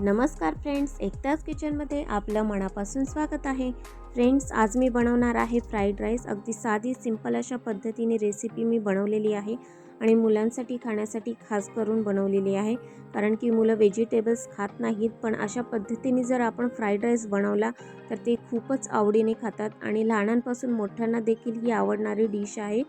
नमस्कार फ्रेंड्स एकताच किचनमध्ये आपलं मनापासून स्वागत आहे. फ्रेंड्स आज मी बनवणार आहे फ्राईड राईस. अगदी साधी सिंपल अशा पद्धतीने रेसिपी मी बनवलेली आहे आणि मुलांसाठी खाण्यासाठी खास करून बनवलेली आहे. कारण की मुलं व्हेजिटेबल्स खात नाहीत पण अशा पद्धतीने जर आपण फ्राईड राईस बनवला तर ते खूपच आवडीने खातात आणि लहानांपासून मोठ्यांना देखील ही आवडणारी डिश आहे.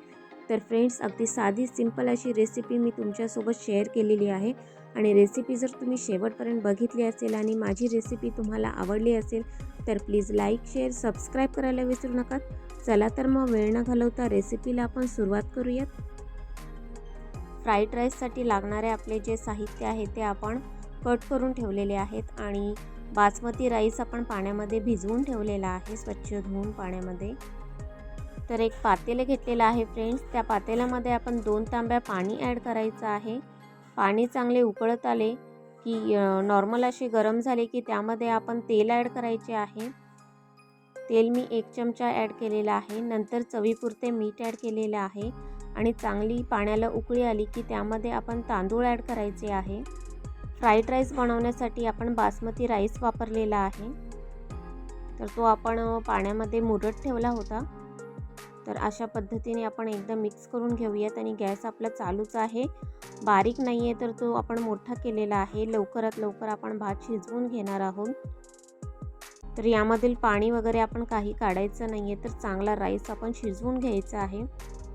तर फ्रेंड्स अगदी साधी सिंपल अशी रेसिपी मी तुमच्यासोबत शेअर केलेली आहे. आणि रेसिपी जर तुम्ही शेवटपर्यंत बघितली असेल आणि माझी रेसिपी तुम्हाला आवडली असेल तर प्लीज लाईक शेअर सबस्क्राईब करायला विसरू नका. चला तर मग वेळ न घालवता रेसिपीला आपण सुरुवात करूयात. फ्राईड राईससाठी लागणारे आपले जे साहित्य आहे ते आपण कट करून ठेवलेले आहेत आणि बासमती राईस आपण पाण्यामध्ये भिजवून ठेवलेला आहे स्वच्छ धुवून पाण्यामध्ये. तर एक पातेले घेतलेलं आहे फ्रेंड्स त्या पातेल्यामध्ये आपण दोन तांब्या पाणी ॲड करायचं आहे. पाणी चांगले उकळत आले की नॉर्मल असे गरम झाले की त्यामध्ये आपण तेल ॲड करायचे आहे. तेल मी एक चमचा ॲड केलेला आहे. नंतर चवीपुरते मीठ ॲड केलेलं आहे आणि चांगली पाण्याला उकळी आली की त्यामध्ये आपण तांदूळ ॲड करायचे आहे. फ्राईड राईस बनवण्यासाठी आपण बासमती राईस वापरलेला आहे. तर तो आपण पाण्यामध्ये मुरत ठेवला होता. तर अशा पद्धतीने आपण एकदम मिक्स करून घेऊयात आणि गॅस आपला चालूच आहे. बारीक नाही आहे तर तो आपण मोठा केलेला आहे. लवकरात लवकर आपण भात शिजवून घेणार आहोत. तर यामधील पाणी वगैरे आपण काही काढायचं नाही आहे तर चांगला राईस आपण शिजवून घ्यायचा आहे.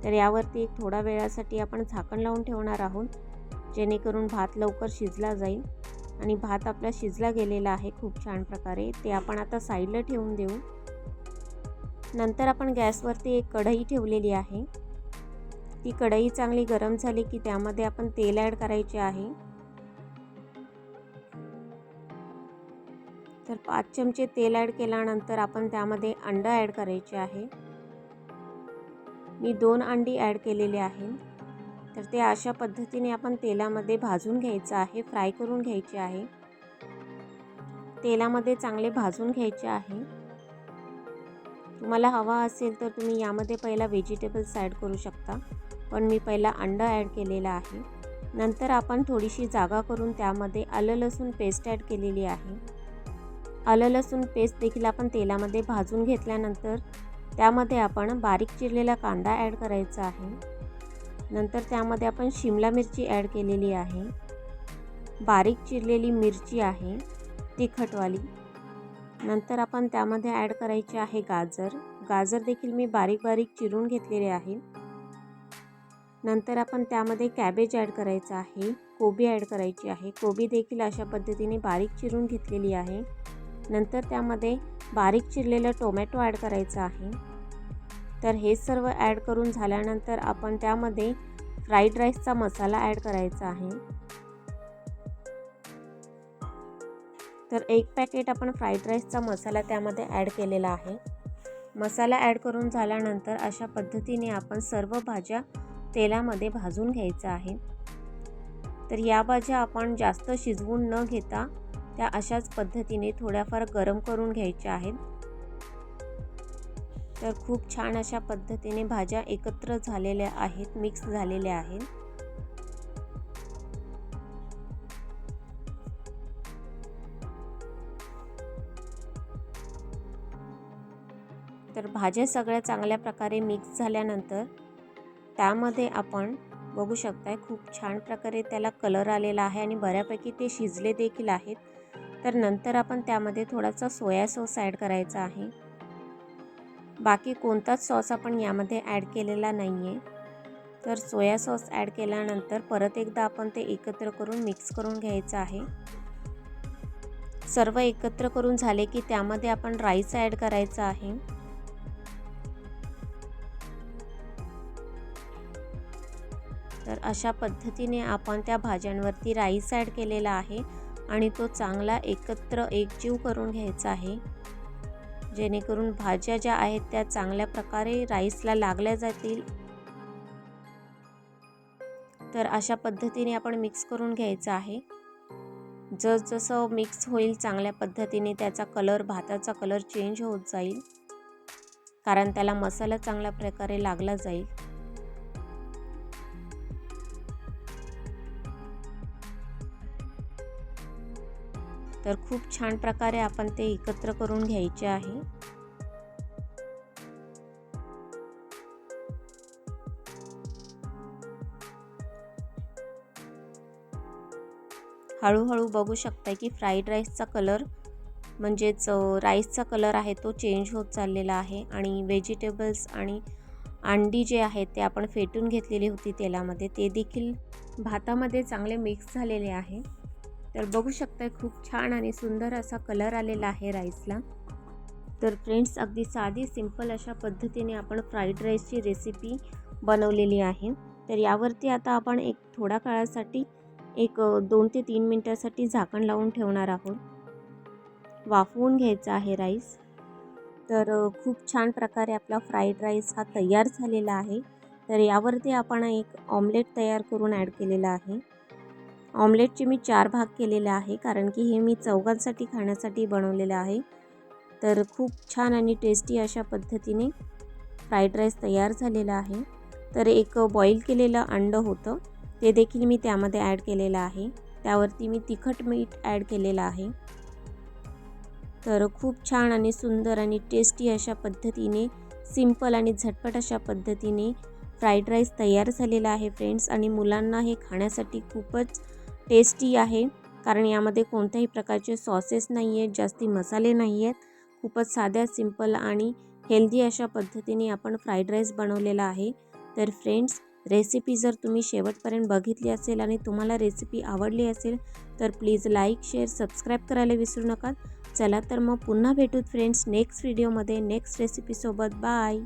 तर यावरती एक थोडा वेळासाठी आपण झाकण लावून ठेवणार आहोत. जेणेकरून भात लवकर शिजला जाईल. आणि भात आपला शिजला गेलेला आहे खूप छान प्रकारे. ते आपण आता साईडला ठेवून देऊ. नंतर आपण गॅसवरती एक कढई ठेवलेली आहे. ती कढई चांगली गरम झाली की त्यामध्ये आपण तेल ॲड करायचे आहे. तर पाच चमचे तेल ॲड केल्यानंतर आपण त्यामध्ये अंड ॲड करायचे आहे. मी दोन अंडी ॲड केलेले आहे तर ते अशा पद्धतीने आपण तेलामध्ये भाजून घ्यायचं आहे फ्राय करून घ्यायचे आहे. तेलामध्ये चांगले भाजून घ्यायचे आहे. तुम्हाला हवा असेल तर तुम्ही यामध्ये पहिला व्हेजिटेबल्स ॲड करू शकता. पण मी पहिला अंडा ॲड केलेला आहे. नंतर आपण थोडीशी जागा करून त्यामध्ये आलं लसूण पेस्ट ॲड केलेली आहे. आलं लसूण पेस्ट देखील आपण तेलामध्ये भाजून घेतल्यानंतर त्यामध्ये आपण बारीक चिरलेला कांदा ॲड करायचा आहे. नंतर त्यामध्ये आपण शिमला मिरची ॲड केलेली आहे. बारीक चिरलेली मिरची आहे. तिखटवाली. नंतर आपण त्यामध्ये ॲड करायचे आहे गाजर. गाजर देखील मी बारीक बारीक चिरून घेतलेले आहे. नंतर आपण त्यामध्ये कॅबेज ॲड करायचं आहे. कोबी ॲड करायची आहे. कोबी देखील अशा पद्धतीने बारीक चिरून घेतलेली आहे. नंतर त्यामध्ये बारीक चिरलेलं टोमॅटो ॲड करायचं आहे. तर हे सर्व ॲड करून झाल्यानंतर आपण त्यामध्ये फ्राईड राईसचा मसाला ॲड करायचा आहे. तर एक पॅकेट आपण फ्राईड राईसचा मसाला त्यामध्ये ॲड केलेला आहे. मसाला ॲड करून झाल्यानंतर अशा पद्धतीने आपण सर्व भाज्या तेलामध्ये भाजून घ्यायचं आहे. तर या भाज्या आपण जास्त शिजवून न घेता त्या अशाच पद्धतीने थोड्याफार गरम करून घ्यायच्या आहेत. तर खूप छान अशा पद्धतीने भाज्या एकत्र झालेल्या आहेत मिक्स झालेल्या आहेत. तर भाज्या सगळ्या चांगल्या प्रकारे मिक्स झाल्यानंतर त्यामध्ये आपण बघू शकताय खूप छान प्रकारे त्याला कलर आलेला आहे आणि बऱ्यापैकी ते शिजले देखील आहेत. तर नंतर आपण त्यामध्ये थोडासा सोया सॉस ॲड करायचा आहे. बाकी कोणताच सॉस आपण यामध्ये ॲड केलेला नाही आहे तर सोया सॉस ॲड केल्यानंतर परत एकदा आपण ते एकत्र करून मिक्स करून घ्यायचं आहे. सर्व एकत्र करून झाले की त्यामध्ये आपण राईस ॲड करायचा आहे. तर अशा पद्धतीने आपण त्या भाज्यांवरती राईस ॲड केलेला आहे आणि तो चांगला एकत्र एकजीव करून घ्यायचा आहे. जेणेकरून भाज्या ज्या आहेत त्या चांगल्या प्रकारे राईसला लागल्या जातील. तर अशा पद्धतीने आपण मिक्स करून घ्यायचं आहे. जसजसं मिक्स होईल चांगल्या पद्धतीने त्याचा कलर भाताचा कलर चेंज होत जाईल. कारण त्याला मसाला चांगल्या प्रकारे लागला जाईल. तर खूप छान प्रकारे आपण ते एकत्र करून घ्यायचे आहे. हळूहळू बघू शकता की फ्राईड राईसचा कलर म्हणजेच राईसचा कलर आहे तो चेंज होत चाललेला आहे आणि व्हेजिटेबल्स आणि अंडी जे आहेत ते आपण फेटून घेतलेली होती तेलामध्ये ते देखील भातामध्ये चांगले मिक्स झालेले आहे. तर बघू शकता खूप छान आणि सुंदर असा कलर आलेला आहे राईसला तर फ्रेंड्स अगदी साधी सिंपल अशा पद्धतीने आपण फ्राईड राईसची रेसिपी बनवलेली आहे. तर यावरती आता आपण एक थोड्या काळासाठी एक दोन ते तीन मिनटासाठी झाकण लावून ठेवणार आहोत. वाफवून घ्यायचा आहे राईस तर खूप छान प्रकारे आपला फ्राईड राईस हा तयार झालेला आहे. तर यावरती आपण एक ऑमलेट तयार करून ॲड केलेला आहे. ऑमलेटचे मी चार भाग केलेले आहे कारण की हे मी चौघांसाठी खाण्यासाठी बनवलेलं आहे. तर खूप छान आणि टेस्टी अशा पद्धतीने फ्राईड राईस तयार झालेला आहे. तर एक बॉईल केलेलं अंडं होतं ते देखील मी त्यामध्ये ॲड केलेलं आहे. त्यावरती मी तिखट मीठ ॲड केलेलं आहे. तर खूप छान आणि सुंदर आणि टेस्टी अशा पद्धतीने सिंपल आणि झटपट अशा पद्धतीने फ्राईड राईस तयार झालेला आहे फ्रेंड्स आणि मुलांना हे खाण्यासाठी खूपच टेस्टी आहे. कारण यामध्ये कोणत्याही प्रकारचे सॉसेस नाही आहेत जास्ती मसाले नाही आहेत खूपच साध्या सिंपल आणि हेल्दी अशा पद्धतीने आपण फ्राईड राईस बनवलेला आहे. तर फ्रेंड्स रेसिपी जर तुम्ही शेवटपर्यंत बघितली असेल आणि तुम्हाला रेसिपी आवडली असेल तर प्लीज लाईक शेअर सबस्क्राईब करायला विसरू नका. चला तर मग पुन्हा भेटूत फ्रेंड्स नेक्स्ट व्हिडिओमध्ये नेक्स्ट रेसिपीसोबत बाय!